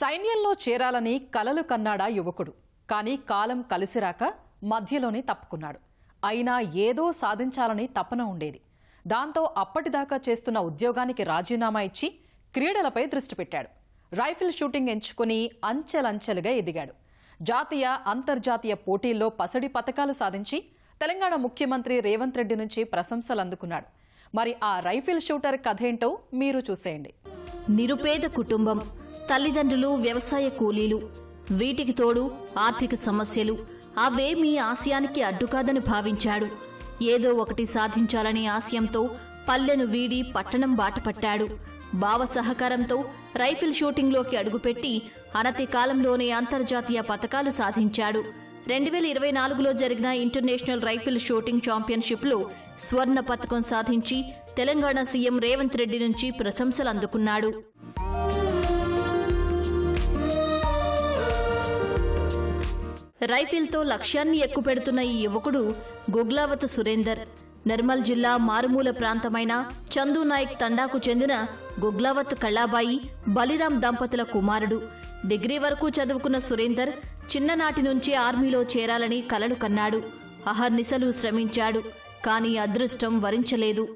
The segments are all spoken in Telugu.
సైన్యంలో చేరాలని కలలు కన్నాడా యువకుడు. కానీ కాలం కలిసిరాక మధ్యలోనే తప్పుకున్నాడు. అయినా ఏదో సాధించాలని తపన ఉండేది. దాంతో అప్పటిదాకా చేస్తున్న ఉద్యోగానికి రాజీనామా ఇచ్చి క్రీడలపై దృష్టి పెట్టాడు. రైఫిల్ షూటింగ్ ఎంచుకుని అంచెలంచెలుగా ఎదిగాడు. జాతీయ అంతర్జాతీయ పోటీల్లో పసడి పతకాలు సాధించి తెలంగాణ ముఖ్యమంత్రి రేవంత్ రెడ్డి నుంచి ప్రశంసలు అందుకున్నాడు. మరి ఆ రైఫిల్ షూటర్ కథేంటో మీరు చూసేయండి. నిరుపేద కుటుంబం తల్లిదండ్రులు వ్యవసాయ కూలీలు. వీటికి తోడు ఆర్థిక సమస్యలు. అవేమీ ఆశయానికి అడ్డుకాదని భావించాడు. ఏదో ఒకటి సాధించాలనే ఆశయంతో పల్లెను వీడి పట్టణం బాటపట్టాడు. బావ సహకారంతో రైఫిల్ షూటింగ్లోకి అడుగుపెట్టి అనతి కాలంలోనే అంతర్జాతీయ పతకాలు సాధించాడు. రెండు వేల ఇరవై నాలుగులో జరిగిన ఇంటర్నేషనల్ రైఫిల్ షూటింగ్ ఛాంపియన్షిప్లో స్వర్ణ పతకం సాధించి తెలంగాణ సీఎం రేవంత్ రెడ్డి నుంచి ప్రశంసలు అందుకున్నాడు. రైఫిల్తో లక్ష్యాన్ని ఎక్కుపెడుతున్న ఈ యువకుడు గుగ్లావత సురేందర్. నిర్మల్ జిల్లా మారుమూల ప్రాంతమైన చందునాయక్ తండాకు చెందిన గుగ్లావత్ కళ్ళాబాయి బలిరాం దంపతుల కుమారుడు. డిగ్రీ వరకు చదువుకున్న సురేందర్ చిన్ననాటి నుంచి ఆర్మీలో చేరాలని కలలు కన్నాడు. అహర్నిశలు శ్రమించాడు. కానీ అదృష్టం వరించలేదు.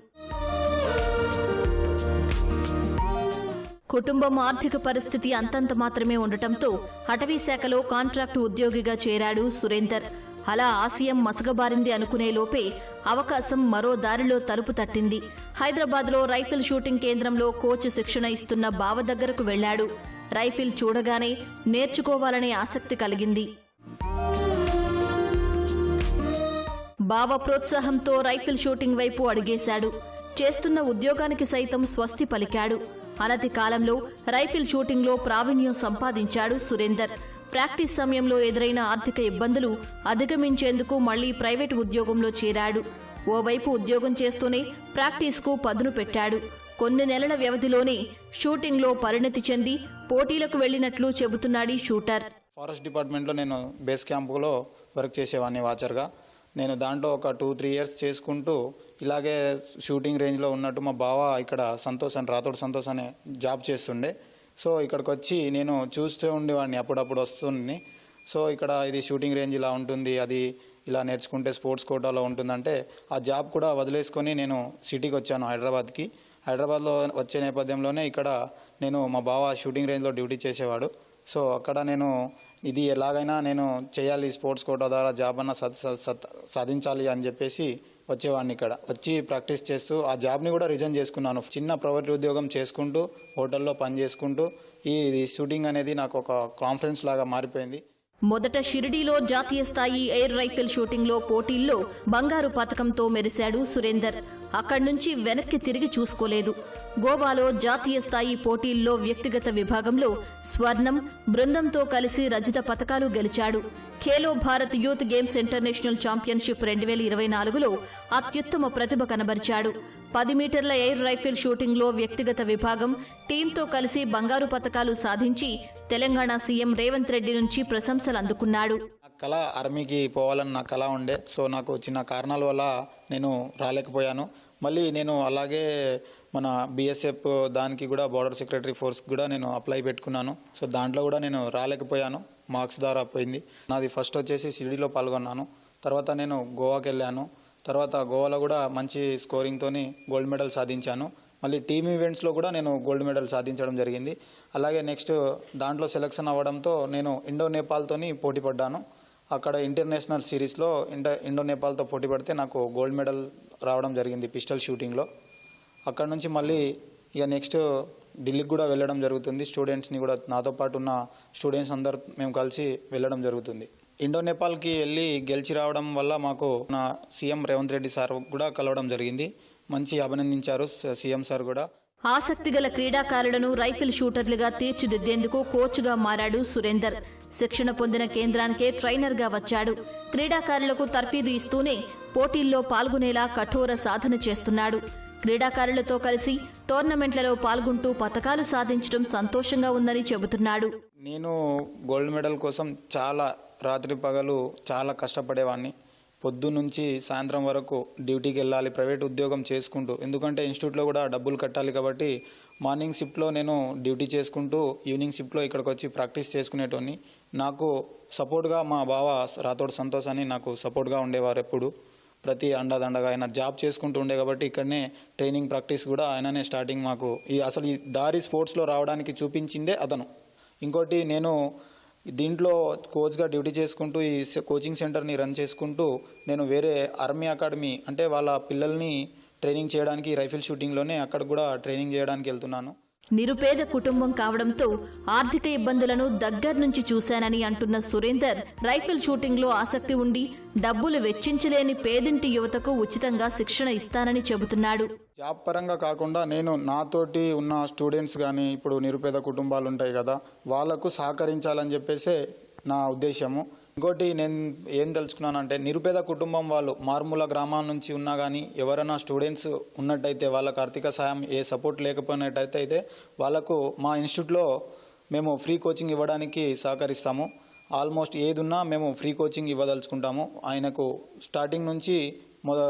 కుటుంబం ఆర్థిక పరిస్థితి అంతంత మాత్రమే ఉండటంతో అటవీ శాఖలో కాంట్రాక్టు ఉద్యోగిగా చేరాడు సురేందర్. అలా ఆశయం మసగబారింది అనుకునే లోపే అవకాశం మరో దారిలో తలుపు తట్టింది. హైదరాబాద్లో రైఫిల్ షూటింగ్ కేంద్రంలో కోచ్ శిక్షణ ఇస్తున్న బావ దగ్గరకు వెళ్ళాడు రైఫిల్ చూడగానే నేర్చుకోవాలనే ఆసక్తి కలిగింది. బావ ప్రోత్సాహంతో రైఫిల్ షూటింగ్ వైపు అడిగేశాడు. చేస్తున్న ఉద్యోగానికి సైతం స్వస్తి పలికాడు. అనతి కాలంలో రైఫిల్ షూటింగ్లో ప్రావీణ్యం సంపాదించాడు సురేందర్. ప్రాక్టీస్ సమయంలో ఎదురైన ఆర్థిక ఇబ్బందులు అధిగమించేందుకు మళ్ళీ ప్రైవేటు ఉద్యోగంలో చేరాడు. ఓవైపు ఉద్యోగం చేస్తూనే ప్రాక్టీస్కు పదును పెట్టాడు. కొన్ని నెలల వ్యవధిలోనే షూటింగ్లో పరిణతి చెంది పోటీలకు వెళ్ళినట్లు చెబుతున్నాడు షూటర్. ఫారెస్ట్ డిపార్ట్మెంట్లో నేను బేస్ క్యాంపులో వర్క్ చేసేవాడిని వాచర్గా. నేను దాంట్లో ఒక టూ త్రీ ఇయర్స్ చేసుకుంటూ ఇలాగే షూటింగ్ రేంజ్లో ఉన్నట్టు మా బావ ఇక్కడ సంతోష్ అని రాతోడు సంతోష్ అనే జాబ్ చేస్తుండే. సో ఇక్కడికి వచ్చి నేను చూస్తూ ఉండేవాడిని అప్పుడప్పుడు వస్తుంది సో ఇక్కడ ఇది షూటింగ్ రేంజ్ ఇలా ఉంటుంది అది ఇలా నేర్చుకుంటే స్పోర్ట్స్ కోటాలో ఉంటుందంటే ఆ జాబ్ కూడా వదిలేసుకొని నేను సిటీకి వచ్చాను హైదరాబాద్కి. హైదరాబాద్లో వచ్చే నేపథ్యంలోనే ఇక్కడ నేను మా బావ షూటింగ్ రేంజ్లో డ్యూటీ చేసేవాడు. సో అక్కడ నేను ఇది ఎలాగైనా నేను చేయాలి స్పోర్ట్స్ కోటా ద్వారా జాబ్ అన్న సత్- సత్- సాధించాలి అని చెప్పేసి వచ్చేవాడిని ఇక్కడ. వచ్చి ప్రాక్టీస్ చేస్తూ ఆ జాబ్ని కూడా రిజైన్ చేసుకున్నాను. చిన్న ప్రైవేట్ ఉద్యోగం చేసుకుంటూ హోటల్లో పని చేసుకుంటూ ఈ షూటింగ్ అనేది నాకు ఒక కాన్ఫిడెన్స్ లాగా మారిపోయింది. మొదట షిరిడీలో జాతీయ స్థాయి ఎయిర్ రైఫిల్ షూటింగ్లో పోటీల్లో బంగారు పతకంతో మెరిశాడు సురేందర్. అక్కడి నుంచి వెనక్కి తిరిగి చూసుకోలేదు. గోవాలో జాతీయ స్థాయి పోటీల్లో వ్యక్తిగత విభాగంలో స్వర్ణం బృందంతో కలిసి రజిత పతకాలు గెలిచాడు. Khelo Bharat youth games international championship రెండు వేల ఇరవై నాలుగులో అత్యుత్తమ ప్రతిభ కనబరిచాడు. పది మీటర్ల ఎయిర్ రైఫిల్ షూటింగ్లో వ్యక్తిగత విభాగం టీంతో కలిసి బంగారు పతకాలు సాధించి తెలంగాణ సీఎం రేవంత్ రెడ్డి నుంచి ప్రశంసలు అందుకున్నాడు కళ ఆర్మీకి పోవాలని నా కళ ఉండే. సో నాకు చిన్న కారణాల వల్ల నేను రాలేకపోయాను. మళ్ళీ నేను అలాగే మన బీఎస్ఎఫ్ దానికి కూడా బార్డర్ సెక్రటరీ ఫోర్స్ కూడా నేను అప్లై పెట్టుకున్నాను. సో దాంట్లో కూడా నేను రాలేకపోయాను. మార్క్స్ ద్వారా పోయింది. నాది ఫస్ట్ వచ్చేసి సిడీలో పాల్గొన్నాను. తర్వాత నేను గోవాకి వెళ్ళాను తర్వాత గోవాలో కూడా మంచి స్కోరింగ్తో గోల్డ్ మెడల్ సాధించాను. మళ్ళీ టీమ్ ఈవెంట్స్లో కూడా నేను గోల్డ్ మెడల్ సాధించడం జరిగింది. అలాగే నెక్స్ట్ దాంట్లో సెలెక్షన్ అవ్వడంతో నేను ఇండో నేపాల్తోని పోటీ పడ్డాను. అక్కడ ఇంటర్నేషనల్ సిరీస్లో ఇండో ఇండో నేపాల్తో పోటీ పడితే నాకు గోల్డ్ మెడల్ రావడం జరిగింది పిస్టల్ షూటింగ్లో అక్కడ నుంచి మళ్ళీ ఇక నెక్స్ట్ ఢిల్లీకి కూడా వెళ్ళడం జరుగుతుంది. స్టూడెంట్స్ని కూడా నాతో పాటు ఉన్న స్టూడెంట్స్ అందరు మేము కలిసి వెళ్ళడం జరుగుతుంది. ఇండో నేపాల్కి వెళ్ళి గెలిచి రావడం వల్ల మాకు నా సీఎం రేవంత్ రెడ్డి సార్ కూడా కలవడం జరిగింది. మంచి అభినందించారు సీఎం సార్ కూడా. ఆసక్తిగల క్రీడాకారులను రైఫిల్ షూటర్లుగా తీర్చిదిద్దేందుకు కోచ్గా మారాడు సురేందర్. శిక్షణ పొందిన కేంద్రానికే ట్రైనర్గా వచ్చాడు. క్రీడాకారులకు తర్ఫీదు ఇస్తూనే పోటీల్లో పాల్గొనేలా కఠోర సాధన చేస్తున్నాడు. క్రీడాకారులతో కలిసి టోర్నమెంట్లలో పాల్గొంటూ పతకాలు సాధించడం సంతోషంగా ఉందని చెబుతున్నాడు. నేను గోల్డ్ మెడల్ కోసం చాలా రాత్రి పగలు చాలా కష్టపడేవాడిని పొద్దు నుంచి సాయంత్రం వరకు డ్యూటీకి వెళ్ళాలి ప్రైవేట్ ఉద్యోగం చేసుకుంటూ. ఎందుకంటే ఇన్స్టిట్యూట్లో కూడా డబ్బులు కట్టాలి కాబట్టి మార్నింగ్ షిఫ్ట్లో నేను డ్యూటీ చేసుకుంటూ ఈవినింగ్ షిఫ్ట్లో ఇక్కడికి వచ్చి ప్రాక్టీస్ చేసుకునేటోని నాకు సపోర్ట్గా మా బావ రాతోడు సంతోష్ అని నాకు సపోర్ట్గా ఉండేవారు ఎప్పుడు. ప్రతి అండదండగా ఆయన జాబ్ చేసుకుంటూ ఉండే కాబట్టి ఇక్కడనే ట్రైనింగ్ ప్రాక్టీస్ కూడా ఆయననే స్టార్టింగ్ మాకు. ఈ అసలు ఈ దారి స్పోర్ట్స్లో రావడానికి చూపించిందే అతను. ఇంకోటి నేను దీంట్లో కోచ్గా డ్యూటీ చేసుకుంటూ ఈ కోచింగ్ సెంటర్ని రన్ చేసుకుంటూ నేను వేరే ఆర్మీ అకాడమీ అంటే వాళ్ళ పిల్లల్ని ట్రైనింగ్ చేయడానికి రైఫిల్ షూటింగ్లోనే అక్కడ కూడా ట్రైనింగ్ చేయడానికి వెళ్తున్నాను. నిరుపేద కుటుంబం కావడంతో ఆర్థిక ఇబ్బందులను దగ్గర నుంచి చూశానని అంటున్న సురేందర్ రైఫిల్ షూటింగ్లో ఆసక్తి ఉండి డబ్బులు వెచ్చించలేని పేదింటి యువతకు ఉచితంగా శిక్షణ ఇస్తానని చెబుతున్నాడు. జాబ్ పరంగా కాకుండా నేను నాతోటి ఉన్న స్టూడెంట్స్ కానీ ఇప్పుడు నిరుపేద కుటుంబాలు ఉంటాయి కదా వాళ్ళకు సహకరించాలని చెప్పేసే నా ఉద్దేశము ఇంకోటి నేను ఏం తెలుసుకున్నానంటే నిరుపేద కుటుంబం వాళ్ళు మారుమూల గ్రామాల నుంచి ఉన్నా కానీ ఎవరైనా స్టూడెంట్స్ ఉన్నట్టయితే వాళ్ళకు ఆర్థిక సాయం ఏ సపోర్ట్ లేకపోయినట్టయితే అయితే వాళ్ళకు మా ఇన్స్టిట్యూట్లో మేము ఫ్రీ కోచింగ్ ఇవ్వడానికి సహకరిస్తాము. ఆల్మోస్ట్ ఏదున్నా మేము ఫ్రీ కోచింగ్ ఇవ్వదలుచుకుంటాము. ఆయనకు స్టార్టింగ్ నుంచి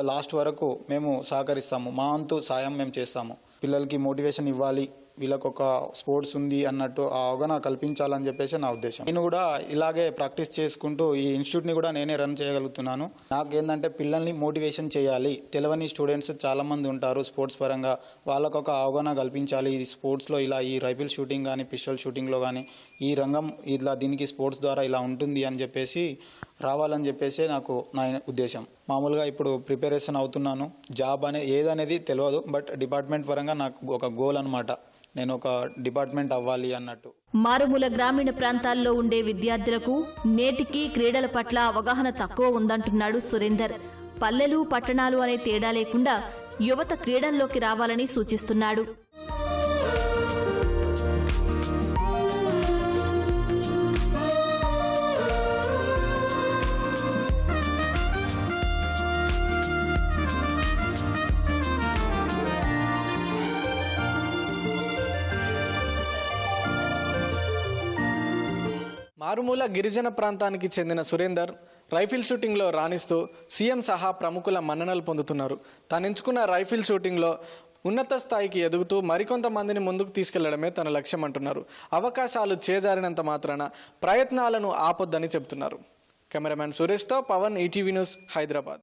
లాస్ట్ వరకు మేము సహకరిస్తాము. మా వంతు సాయం మేము చేస్తాము. పిల్లలకి మోటివేషన్ ఇవ్వాలి. వీళ్ళకి ఒక స్పోర్ట్స్ ఉంది అన్నట్టు ఆ అవగాహన కల్పించాలని చెప్పేసి నా ఉద్దేశం. నేను కూడా ఇలాగే ప్రాక్టీస్ చేసుకుంటూ ఈ ఇన్స్టిట్యూట్ని కూడా నేనే రన్ చేయగలుగుతున్నాను. నాకు ఏంటంటే పిల్లల్ని మోటివేషన్ చేయాలి. తెలియని స్టూడెంట్స్ చాలా మంది ఉంటారు స్పోర్ట్స్ పరంగా. వాళ్ళకు ఒక అవగాహన కల్పించాలి. ఈ స్పోర్ట్స్లో ఇలా ఈ రైఫిల్ షూటింగ్ కానీ పిస్టల్ షూటింగ్లో కానీ ఈ రంగం ఇలా దీనికి స్పోర్ట్స్ ద్వారా ఇలా ఉంటుంది అని చెప్పేసి రావాలని చెప్పేసి నాకు నా ఉద్దేశం. మామూలుగా ఇప్పుడు ప్రిపరేషన్ అవుతున్నాను. జాబ్ అనే ఏదనేది తెలియదు బట్ డిపార్ట్మెంట్ పరంగా నాకు ఒక గోల్ అనమాట నేను ఒక డిపార్ట్మెంట్ అవ్వాలి అన్నట్టు. మారుమూల గ్రామీణ ప్రాంతాల్లో ఉండే విద్యార్థులకు నేటికీ క్రీడల పట్ల అవగాహన తక్కువ ఉందంటున్నాడు సురేందర్. పల్లెలు పట్టణాలు అనే తేడా లేకుండా యువత క్రీడల్లోకి రావాలని సూచిస్తున్నాడు. మారుమూల గిరిజన ప్రాంతానికి చెందిన సురేందర్ రైఫిల్ షూటింగ్లో రాణిస్తూ సీఎం సహా ప్రముఖుల మన్ననలు పొందుతున్నారు. తాను ఎంచుకున్న రైఫిల్ షూటింగ్లో ఉన్నత స్థాయికి ఎదుగుతూ మరికొంతమందిని ముందుకు తీసుకెళ్ళడమే తన లక్ష్యం అంటున్నారు. అవకాశాలు చేజారినంత మాత్రాన ప్రయత్నాలను ఆపొద్దని చెబుతున్నారు. కెమెరామ్యాన్ సురేష్తో పవన్ ఈటీవీ న్యూస్ హైదరాబాద్.